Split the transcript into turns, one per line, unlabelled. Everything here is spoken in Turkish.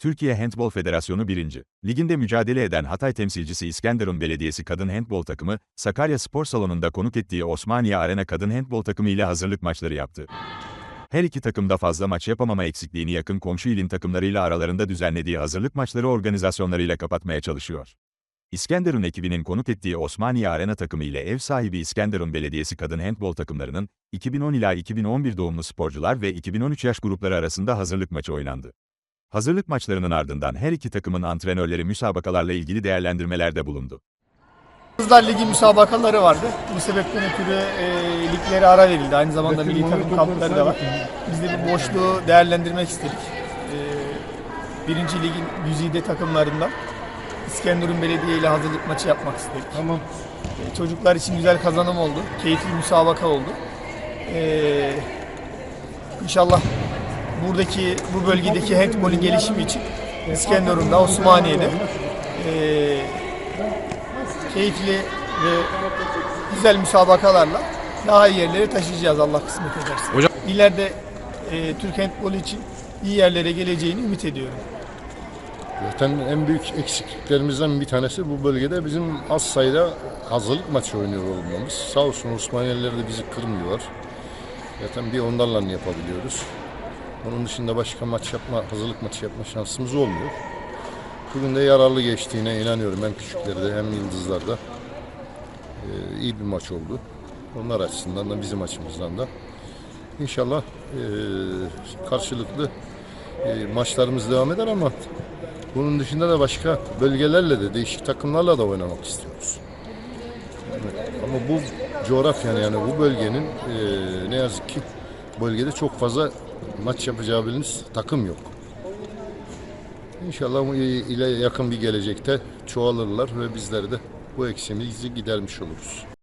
Türkiye Handbol Federasyonu 1. Liginde mücadele eden Hatay temsilcisi İskenderun Belediyesi Kadın Handbol takımı, Sakarya Spor Salonu'nda konuk ettiği Osmaniye Arena Kadın Handbol takımı ile hazırlık maçları yaptı. Her iki takım da fazla maç yapamama eksikliğini yakın komşu ilin takımlarıyla aralarında düzenlediği hazırlık maçları organizasyonlarıyla kapatmaya çalışıyor. İskenderun ekibinin konuk ettiği Osmaniye Arena takımı ile ev sahibi İskenderun Belediyesi Kadın Handbol takımlarının 2010 ila 2011 doğumlu sporcular ve 2013 yaş grupları arasında hazırlık maçı oynandı. Hazırlık maçlarının ardından her iki takımın antrenörleri müsabakalarla ilgili değerlendirmelerde bulundu.
Kızlar Ligi müsabakaları vardı. Bu sebepten ötürü e, liglere ara verildi. Aynı zamanda milli takım kampları da var. Biz de bu boşluğu değerlendirmek istedik. E, birinci ligin güzide takımlarından İskenderun Belediye ile hazırlık maçı yapmak istedik.
Tamam.
E, çocuklar için güzel kazanım oldu. Keyifli müsabaka oldu. E, inşallah buradaki, bu bölgedeki handbolün gelişimi için İskenderun'da, Osmaniye'de e, keyifli ve güzel müsabakalarla daha iyi yerlere taşıyacağız Allah kısmet ederse.
Hocam-
İleride e, Türk handbolu için iyi yerlere geleceğini ümit ediyorum.
Zaten en büyük eksikliklerimizden bir tanesi bu bölgede bizim az sayıda hazırlık maçı oynuyor olmamız. Sağ olsun Osmaniyeliler de bizi kırmıyorlar. Zaten bir onlarla yapabiliyoruz. Onun dışında başka maç yapma, hazırlık maçı yapma şansımız olmuyor. Bugün de yararlı geçtiğine inanıyorum hem küçüklerde hem yıldızlarda. Ee, iyi bir maç oldu. Onlar açısından da bizim açımızdan da. İnşallah ee, karşılıklı ee, maçlarımız devam eder ama bunun dışında da başka bölgelerle de değişik takımlarla da oynamak istiyoruz. Yani ama bu coğrafyanın yani bu bölgenin eee, ne yazık ki bölgede çok fazla maç yapabileceğimiz takım yok. İnşallah ile yakın bir gelecekte çoğalırlar ve bizler de bu eksiğimizi gidermiş oluruz.